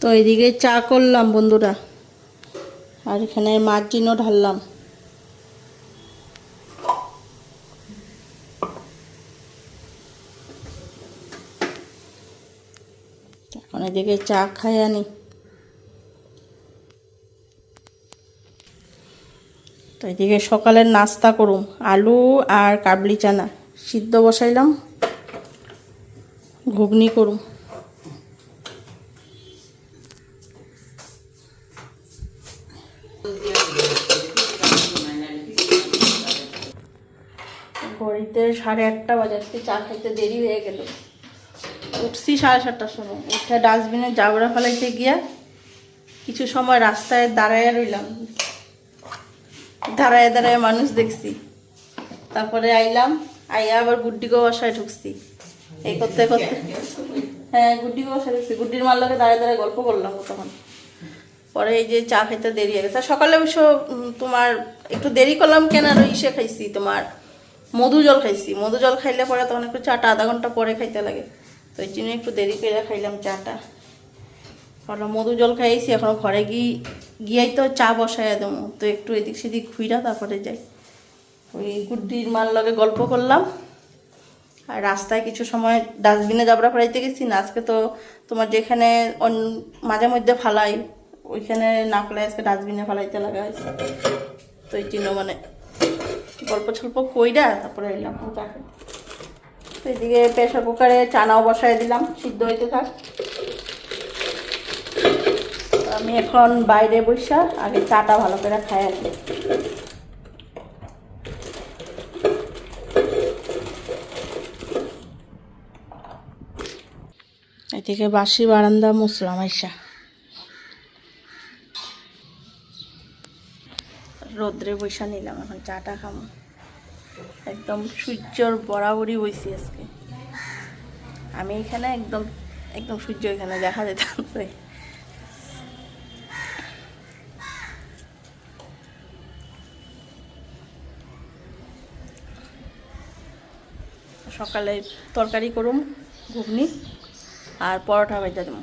তো এদিকে চা করলাম বন্ধুরা। আর এখানে মার্জিনও ঢাললাম। এখন এদিকে চা খাই আনি। তো এদিকে সকালের নাস্তা করুম। আলু আর কাবলি চানা সিদ্ধ বসাইলাম। ঘুগনি করুম। সাড়ে আটটা বাজে, আজকে চা খাইতে দেরি হয়ে গেল। উঠছি সাড়ে সাতটার সময়। উঠে ডাস্টবিনে জাবড়া ফেলাইতে গিয়া কিছু সময় রাস্তায় দাঁড়ায় রইলাম। দাঁড়ায় দাঁড়ায় মানুষ দেখছি। তারপরে আইলাম, আইয়া আবার গুড্ডিগো বাসায় ঢুকছি। এই করতে করতে হ্যাঁ গুড্ডিগো বাসায় ঢুকছি। গুড্ডির মার লোকে দাঁড়ায় দাঁড়ায় গল্প করলাম তখন। পরে এই যে চা খাইতে দেরি হয়ে গেছে। সকালে অবশ্য তোমার একটু দেরি করলাম কেন? আর ইসে খাইছি তোমার মধু জল খাইছি। মধু জল খাইলে পরে তখন একটু চাটা আধা ঘণ্টা পরে খাইতে লাগে। তো এই জন্য একটু দেরি করে খাইলাম চাটা। কারণ মধু জল খাইছি, এখন ঘরে গিয়ে গিয়েই তো চা বসাই দেবো। তো একটু এদিক সেদিক ঘুইরা তারপরে যাই। ওই গুড্ডির মার লগে গল্প করলাম। আর রাস্তায় কিছু সময় ডাস্টবিনে জাবড়া ফেলাইতে গেছি, না আজকে তো তোমার যেখানে মাঝে মধ্যে ফালাই, ওইখানে না ফেলাই আজকে ডাস্টবিনে ফেলাইতে লাগা হয়েছে। তো এই জন্য মানে গল্প ছল্প কইরা তারপরে এলাম তো এদিকে প্রেশার কুকারে চানাও বসাই দিলাম, সিদ্ধ হইতে থাক। আমি এখন বাইরে বসা আগে চাটা ভালো করে খাই আনি এদিকে বাসি বারান্দা মুসলাম আইসা। রোদ্রে বৈশা নিলাম, এখন চাটা খামো। একদম সূর্যর বরাবরই বইছি আজকে। আমি এখানে একদম একদম সূর্য এখানে দেখা যেতে সকালে তরকারি করুম, ঘুগনি, আর পরোটা ভেজা দেবো।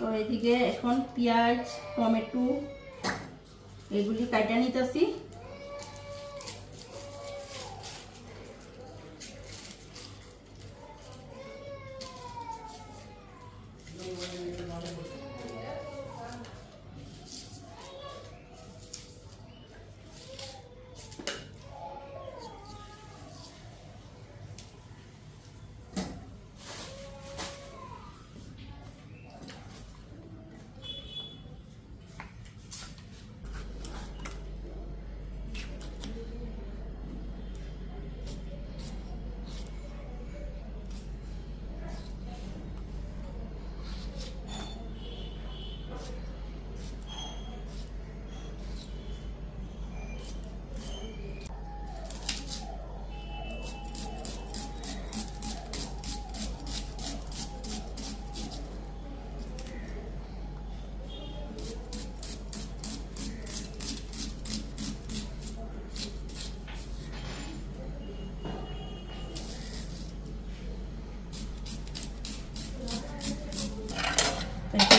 তো এদিকে এখন পেঁয়াজ টমেটো এগুলি কাটা নিতেছি।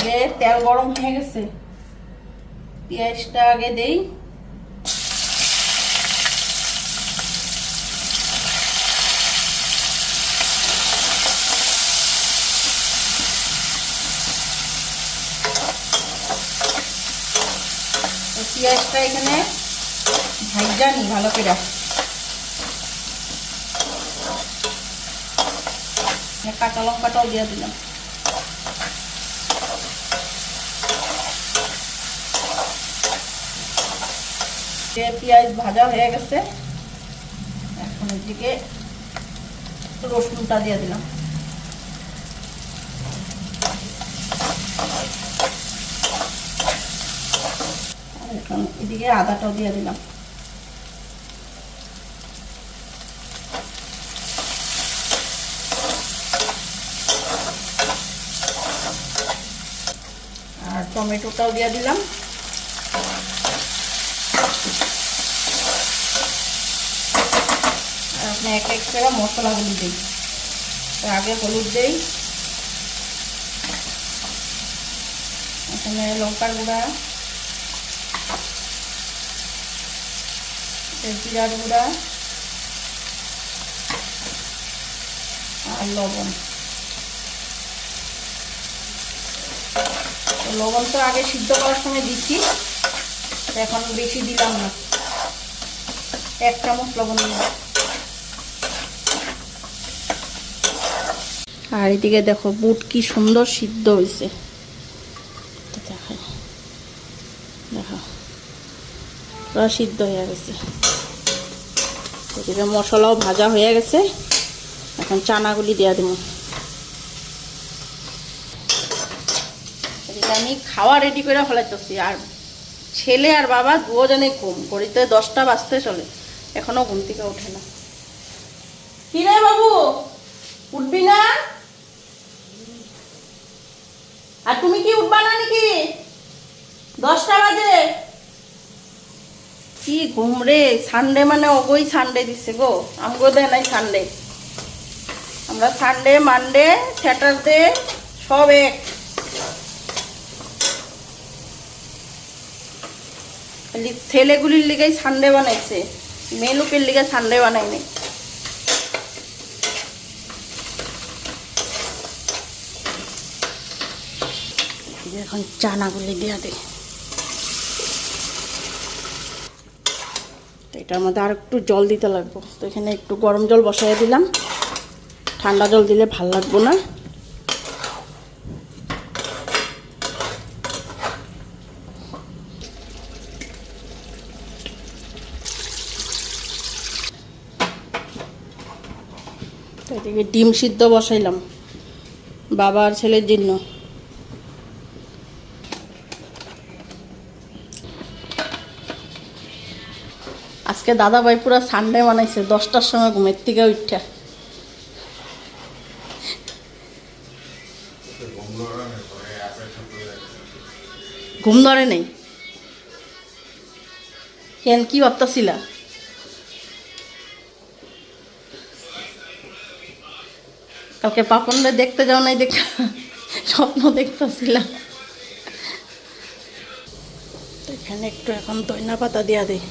এদিকে তেল গরম হয়ে গেছে। পেঁয়াজটা আগে দেই। পেঁয়াজটা এখানে ভাইজা নি ভালো করে। কাঁচা লঙ্কাটাও দিয়ে দিলাম। পেঁয়াজ ভাজা হয়ে গেছে। এখন এদিকে রসুনটা দিয়ে দিলাম। এখন এদিকে আদাটাও দিয়ে দিলাম। আর টমেটোটাও দিয়ে দিলাম। এক এক করে মশলাগুলি দিই। আগে হলুদ দেই। এখানে লঙ্কার গুঁড়া জিরার গুঁড়া, আর লবণ। লবণ তো আগে সিদ্ধ করার সময় দিচ্ছি এখন বেশি দিলাম না। এক চামচ লবণ দিলাম। আর এদিকে দেখো, বুট কি সুন্দর সিদ্ধ হয়েছে দেখো সিদ্ধ হয়ে গেছে। এদিকে মশলাও ভাজা হয়ে গেছে। এখন চানাগুলি দেওয়া দেবো এদিকে আমি খাওয়া রেডি করে ফেলাইতেছি। আর ছেলে আর বাবা দুজনে ঘুম। ঘড়িতে দশটা বাজতে চলে। এখনও ঘুম থেকে ওঠে না। কি রে বাবু? উঠবি না আর তুমি কি উঠবা দশটা বাজে? কি ঘুম রে? সানডে মানে অগই সানডে দিছে গো। আমগো দেয় নাই সানডে আমরা সানডে মানডে স্যাটারডে সব এক। ছেলেগুলির লিগেই সানডে বানাইছে। মেয়ে লোকের লিগে সানডে বানাইনি। এখন চানাগুলি দেওয়া দে তো এটার মধ্যে আর একটু জল দিতে লাগবো। তো এখানে একটু গরম জল বসাই দিলাম। ঠান্ডা জল দিলে ভালো লাগবো না। এদিকে ডিম সিদ্ধ বসাইলাম। বাবার ছেলের জন্য। আজকে দাদা ভাই পুরো সানডে বানাইছে দশটার সময় ঘুমের থেকে উঠা। ঘুম ধরে নেই? কেন, কি ভাবতেছিলা? কালকে পাপনরে দেখতে যাও নাই দেখ, স্বপ্ন দেখতেছিলাম এখানে একটু এখন দইনা পাতা দিয়া দেয়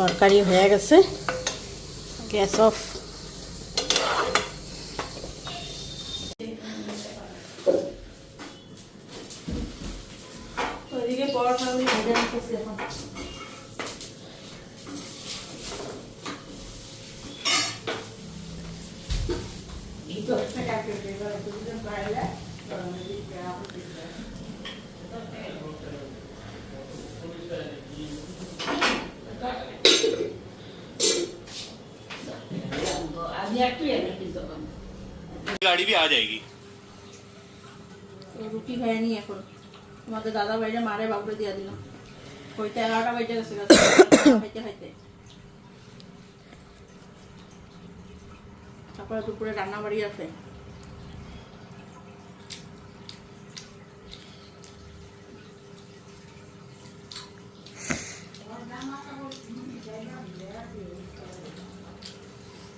তরকারি হয়ে গেছে। গ্যাস অফ गाड़ी भी आ जाएगी তো রুটি খাই নি এখন তোমাদের দাদা বাইরে মারে বাবুরে দিয়ে দিলাম হইতে এগারোটা বাজে গেছে খাইতে খাইতে তারপরে দুপুরে রান্না বাড়ি আছে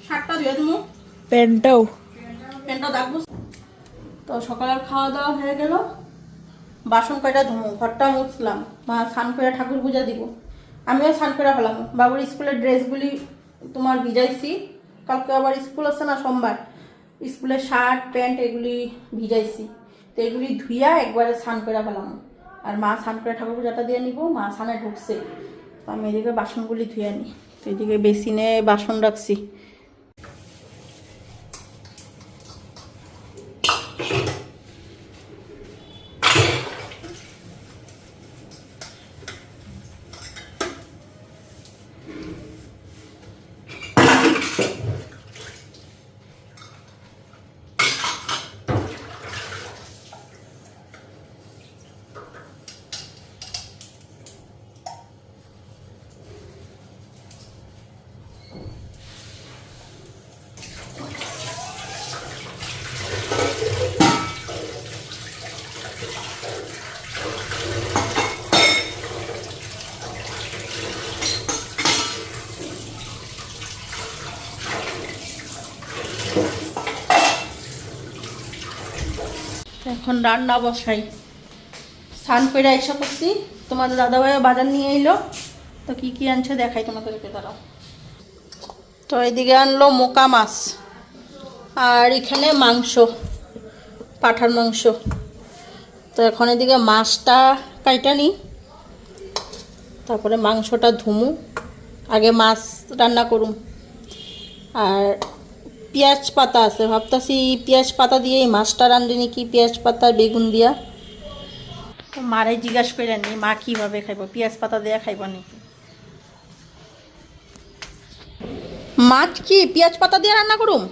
শাকটা দিয়ে তুমি প্যান্টটাও প্যান্টটা দেখব তো সকালের খাওয়া দাওয়া হয়ে গেল। বাসন কয়টা ধুমো, ঘরটা মুছলাম। মা স্নান করে ঠাকুর পূজা দিব। আমিও স্নান করে ফেলাম বাবুর স্কুলের ড্রেসগুলি তোমার ভিজাইছি। কালকে আবার স্কুল আছে না, সোমবার। স্কুলের শার্ট, প্যান্ট এগুলি ভিজাইছি। তো এগুলি ধুইয়া একবারে স্নান করে ফেলাম আর মা স্নান করে ঠাকুর পূজাটা দিয়ে নিব। মা স্নানে ঢুকছে। তো আমি এদিকে বাসনগুলি ধুয়ে নিই তো এদিকে বেসিনে বাসন রাখছি। এখন রান্না বসাই। স্নান করে এসে করছি তোমাদের দাদাভাইও বাজার নিয়ে এলো। তো কি কি আনছে দেখাই তোমাদেরকে, দাঁড়াও। তো এদিকে আনলো মোকা মাছ আর এখানে মাংস পাঠার মাংস। তো এখন এদিকে মাছটা কাইটা নিই তারপরে মাংসটা ধুমু। আগে মাছ রান্না করুম। আর পেঁয়াজ পাতা আছে ভাবতাছি পেঁয়াজ পাতা দিয়ে মাছটা রান্ধি নাকি পেঁয়াজ পাতা বেগুন দিয়া। মারে জিজ্ঞাসা করে নি মা কীভাবে খাইব পেঁয়াজ পাতা দিয়ে খাইব নি মাছ কি পেঁয়াজ পাতা দিয়ে রান্না করুম?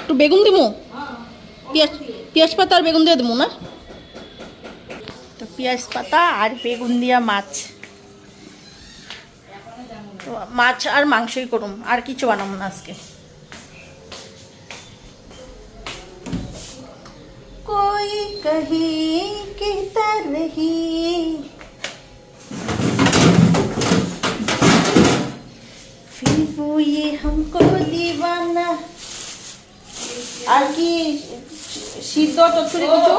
একটু বেগুন দিমু? পেঁয়াজ পেঁয়াজ পাতা আর বেগুন দিয়ে দিমু না? তো পেঁয়াজ পাতা আর বেগুন দিয়া মাছ। তো মাছ আর মাংসই করুম আর কিছু বানাবো না আজকে। कहीं कहता रही फिर वो ये हमको दीवाना আর কি সিদ্ধ চচ্চড়ি কিছু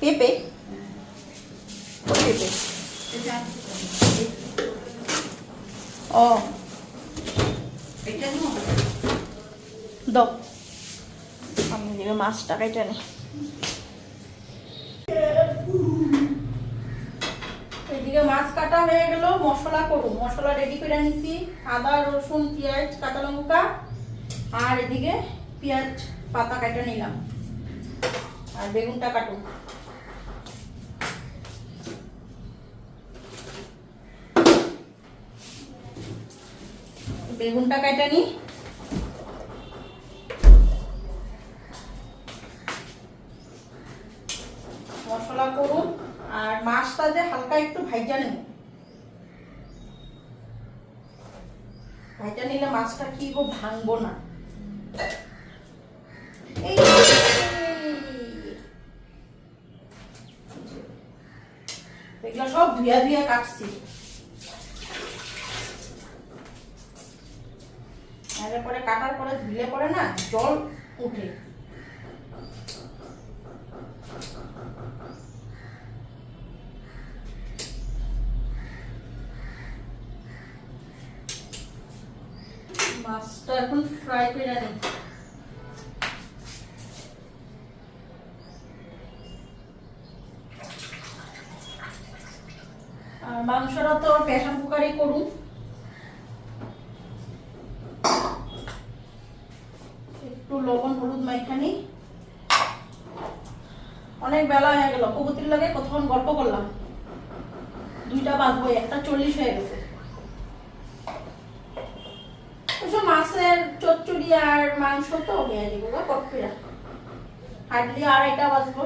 পেঁপে পেঁপে ও দাও আমি এদিকে মাছটা কেটে নিই এদিকে মাছ কাটা হয়ে গেল, মশলা করু মশলা রেডি করে নিছি। আদা, রসুন, পেঁয়াজ, কাঁচা লঙ্কা, আর এদিকে পেঁয়াজ পাতা কেটে নিলাম। আর বেগুনটা কাটুন বেগুনটা কেটে নিই। নেব ভাইজা নিলে মাছটা কি গো, ভাঙবো না। এই সব ধুয়া ধুয়া কাটছি। পরে কাটার পরে ধুলে পরে না জল উঠে মাছটা এখন ফ্রাই করে নিই মাংসটা তো প্রেশার কুকারে করুন। একটু লবণ, হলুদ মাইখানি। অনেক বেলা হয়ে গেল। কবুতির লাগে কতক্ষণ গল্প করলাম? দুইটা বাজবো একটা চল্লিশ হয়ে গেছে। মাছের চচ্চড়ি আর মাংস তো কটপিরা আর আড়াইটা বাজবো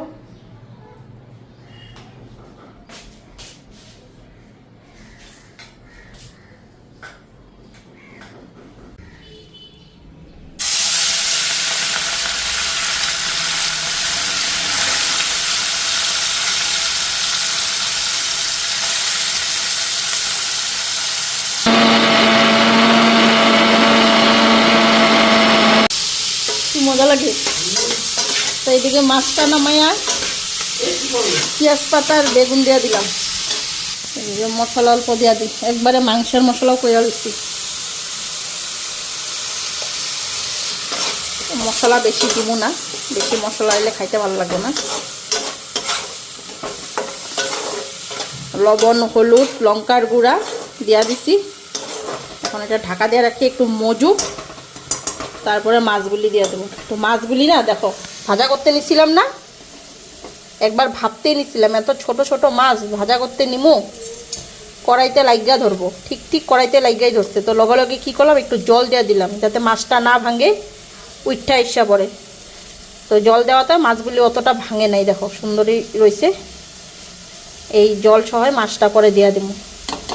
কি মজা লাগে। তো এইদিকে মাছটা নামাইয়া পেঁয়াজ পাতা আর বেগুন দিয়া দিলাম। মশলা অল্প দিয়া দিই একবারে মাংসের মশলাও করে দিচ্ছি। মশলা বেশি দিব না। বেশি মশলা এলে খাইতে ভালো লাগবে না। লবণ, হলুদ, লঙ্কার গুঁড়া দিয়া দিছি। এখন এটা ঢাকা দিয়ে রাখি, একটু মজুক। তারপরে মাছগুলি দিয়ে দেবো। তো মাছগুলি না, দেখো, ভাজা করতে নিছিলাম না, একবার ভাবতেই নিছিলাম, এত ছোট ছোট মাছ, ভাজা করতে নিমু, কড়াইতে লাইগা ধরবো, ঠিক ঠিক কড়াইতে লাইগাই ধরছে। তো লগে লগে কী করলাম, একটু জল দিয়ে দিলাম, যাতে মাছটা না ভাঙে, উইঠা ইচ্ছা পড়ে। তো জল দেওয়াতে মাছগুলি অতটা ভাঙে নাই, দেখো, সুন্দরই রয়েছে এই জল সহায় মাছটা করে দিয়ে দেবো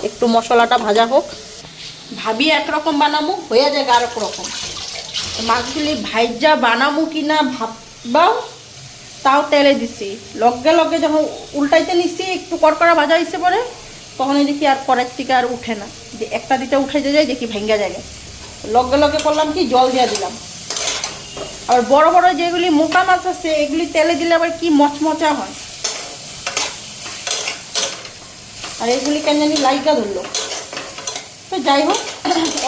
একটু মশলাটা ভাজা হোক। ভাবি একরকম বানাবো হয়ে যায় আর এক রকম। মাছগুলি ভাইজা বানাবো কি না ভাববাও, তাও তেলে দিছি। লগে লগে যখন উল্টাইতে নিছি, একটু কড়কড়া ভাজা হয়েছে পরে তখনই দেখি আর কড়ার থেকে আর উঠে না। যে একটা দিতে উঠে যায়, দেখি ভেঙ্গা যায়। লগে লগে করলাম কি, জল দিয়ে দিলাম। আর বড় বড় যেগুলি মোটা মাছ আছে, এগুলি তেলে দিলে আবার কি মচমচা হয়। আর এগুলি কেন জানি লাইকা ধরলো। তো যাই হোক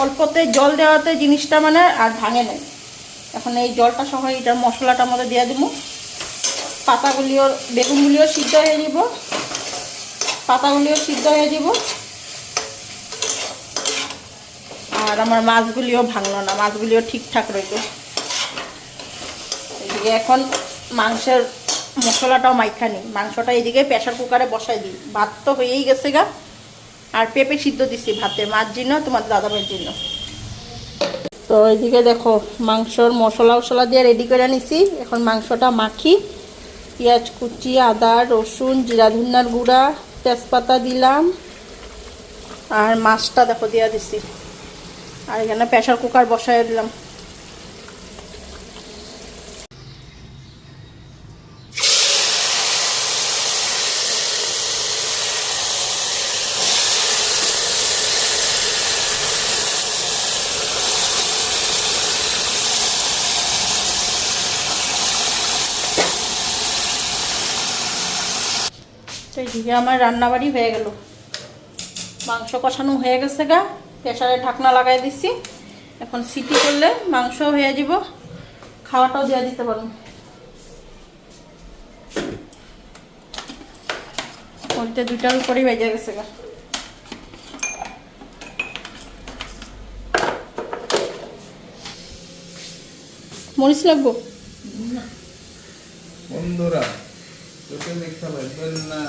অল্পতে জল দেওয়াতে জিনিসটা মানে আর ভাঙে নাই। এখন এই জলটা সহ এটা মশলাটার মধ্যে দিয়ে দেবো। পাতাগুলিও, বেগুনগুলিও সিদ্ধ হয়ে যাব পাতাগুলিও সিদ্ধ হয়ে যাব আর আমার মাছগুলিও ভাঙলো না, মাছগুলিও ঠিকঠাক রইল। এদিকে এখন মাংসের মশলাটাও মাইখানি মাংসটা এদিকে প্রেশার কুকারে বসাই দিই। ভাত তো হয়েই গেছে গা। আর পেঁপে সিদ্ধ দিছি ভাতে মাছ জন্য তোমার দাদামের জন্য। তো এইদিকে দেখো, মাংসর মশলা মশলা দিয়ে রেডি করে নিছি। এখন মাংসটা মাখি। পেঁয়াজ কুচি, আদা, রসুন, জিরা ধুনার গুঁড়া, তেজপাতা দিলাম। আর মাছটা দেখো দিয়া দিছি। আর এখানে প্রেশার কুকার বসাই দিলাম। এইদিকে আমার রান্নাবাড়ি হয়ে গেল। মাংস কষানো হয়ে গেছে গা প্রেশারে ঢাকনা লাগাই দিছি। এখন সিটি করলে মাংস হয়ে যাব, খাওয়াটাও দিয়ে দিতে পারব। ওইটা দুইটার উপরেই বেজে গেছে গা। মরিচ লাগবো? বন্ধুরা চোখে দেখতে পারবেন না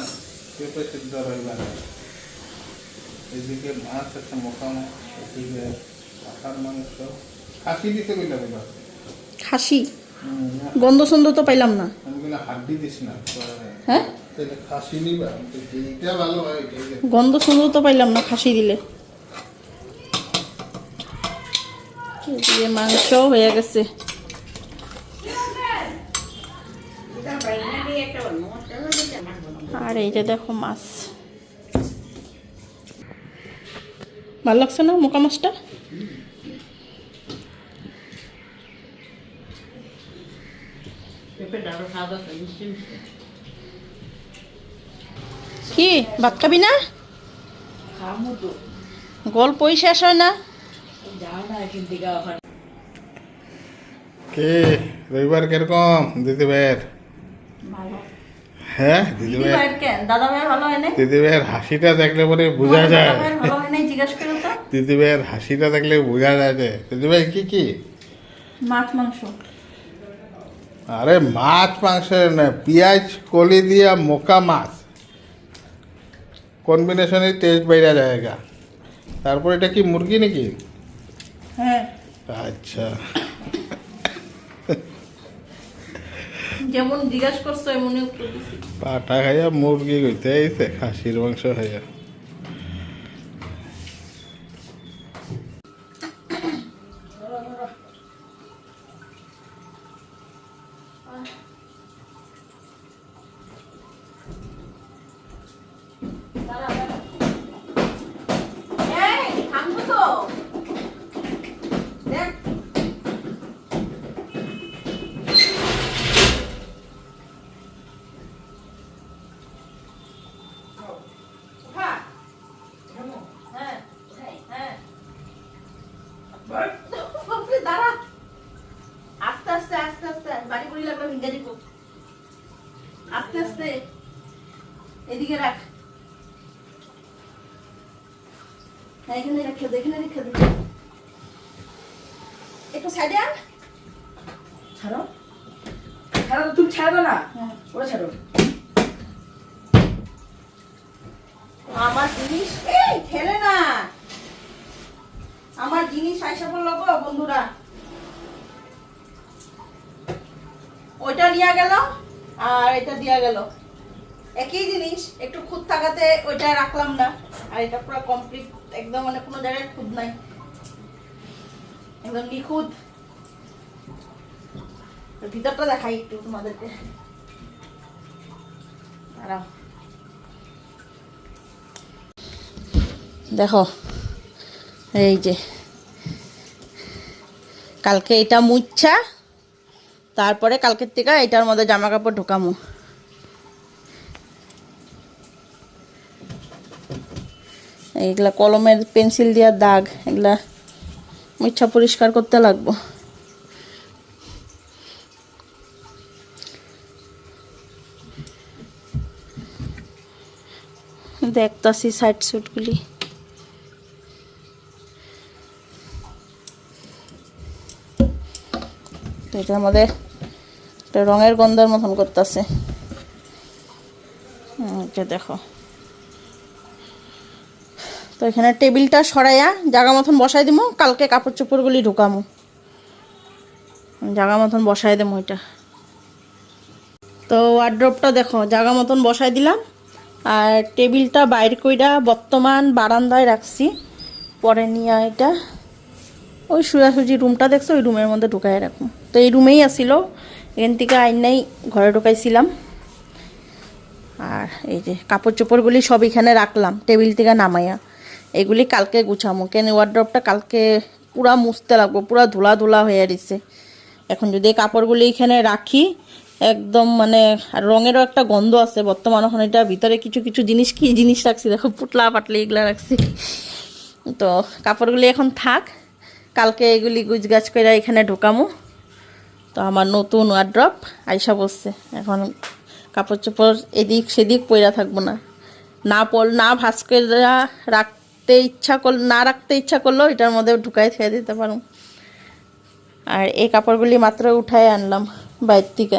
সিদ্ধ রইবার এদিকে মাছ আছে এদিকে পাখার মাংস। খাসি দিতে কইলা কইলা খাসি? গন্ধ সন্ধ তো পাইলাম না। আমি কিনা হাড্ডি দিস না হ্যাঁ? তাহলে খাসি নিবা তো ভালো হয় গন্ধ সন্ধ তো পাইলাম না খাসি দিলে। মাংস হয়ে গেছে। আর এই যে দেখো মাছ। ভালো লাগছে না মোকা মাছটা? কি ভাত খাবি না? গল্পই শেষ হয় না। কে রবিবার কীরকম দিদি ভাইয়ের হ্যাঁ দিদি ভাই দাদা ভাই ভালো হয় না দিদি হাসিটা দেখলে পরে বোঝা যায়। ভালো হয় জিজ্ঞাসা করো তো। হাসিটা দেখলে বোঝা যায় যে দিদি ভাই কি কি? মাছ মাংস। আরে মাছ মাংস না পেঁয়াজ কলি দিয়া মোকা মাছ। কম্বিনেশনের টেস্ট বাইরে জায়গা তারপর এটা কি মুরগি নাকি? হ্যাঁ। আচ্ছা। যেমন জিজ্ঞাসা করছ এমনই উত্তর দিছি। পাটা খাইয়া মুরগি কইতে আইছে খাসির মাংস খাইয়া এই থামবো তো দেখ উঠা। হ্যাঁ, হ্যাঁ। বাপরে, দাঁড়া। আস্তে আস্তে আস্তে আস্তে বাড়ি বুড়ি লাগবে ভেঙে দিব আস্তে আস্তে এদিকে রাখ হ্যাঁ, এখানে রেখে দে এখানে রেখে দে। একটু সাইডে আন। ছাড়ো। ছাড়ো তুমি ছাড়বে না? হ্যাঁ। ওরা ছাড়ো আমার জিনিস এই ঠেলে না। আমার জিনিস আইসা বলল গো বন্ধুরা। ওইটা নিয়ে গেল আর এটা দিয়া গেল। একই জিনিস একটু খুদ থাকাতে ওইটা রাখলাম না আর এটা পুরো কমপ্লিট একদম মানে কোনো জায়গায় খুদ নাই। একদম নিখুঁত ভিতরটা দেখাই একটু তোমাদেরকে। দেখো, এই যে। কালকে এটা মুচ্ছা, তারপরে কালকের থেকে এটার মধ্যে জামা কাপড় ঢোকামো। এইগুলা কলমের পেন্সিল দেওয়ার দাগ, এগুলা মিঠা পরিষ্কার করতে লাগবো। দেখতাছি সাইড সুটগুলি এটার মধ্যে একটা রঙের গন্ধের মতন করতেছে। দেখো। এখানে টেবিলটা সরাইয়া জাগা মতন বসাই দিমু, কালকে কাপড় চোপড়গুলি ঢুকামো। জাগা মতন বসাই দেবো এটা তো ওয়ার্ড্রপটা দেখো, জাগা মতন বসাই দিলাম। আর টেবিলটা বাইর কইরা বর্তমান বারান্দায় রাখছি। পরে নিয়ে এটা, ওই সোজাসুজি রুমটা দেখছ, ওই রুমের মধ্যে ঢুকাই রাখুন তো এই রুমেই আসিল এখান থেকে আইনাই ঘরে ঢুকাইছিলাম। আর এই যে কাপড় চোপড়গুলি সব এখানে রাখলাম, টেবিল থেকে নামাইয়া। এগুলি কালকে গুছামো। কেন ওয়ার্ড্রপটা কালকে পুরা মুছতে লাগবো, পুরা ধুলা ধুলা হয়ে দিছে এখন যদি এই কাপড়গুলি এখানে রাখি, একদম মানে রঙেরও একটা গন্ধ আছে, বর্তমান এখন এটা ভিতরে কিছু কিছু জিনিস, কি জিনিস রাখছি দেখো পুটলা পাটলি এগুলো রাখছি। তো কাপড়গুলি এখন থাক, কালকে এগুলি গুজগাছ করে এখানে ঢোকামো। তো আমার নতুন ওয়ার্ড্রপ আইসা বসছে, এখন কাপড় চোপড় এদিক সেদিক পইরা থাকব না। না পল না ভাস করে রাখতে ইচ্ছা কর না রাখতে ইচ্ছা করলেও এটার মধ্যে ঢুকাই ছেড়ে দিতে পারো। আর এই কাপড়গুলি মাত্র উঠায় আনলাম বাইর থেকে।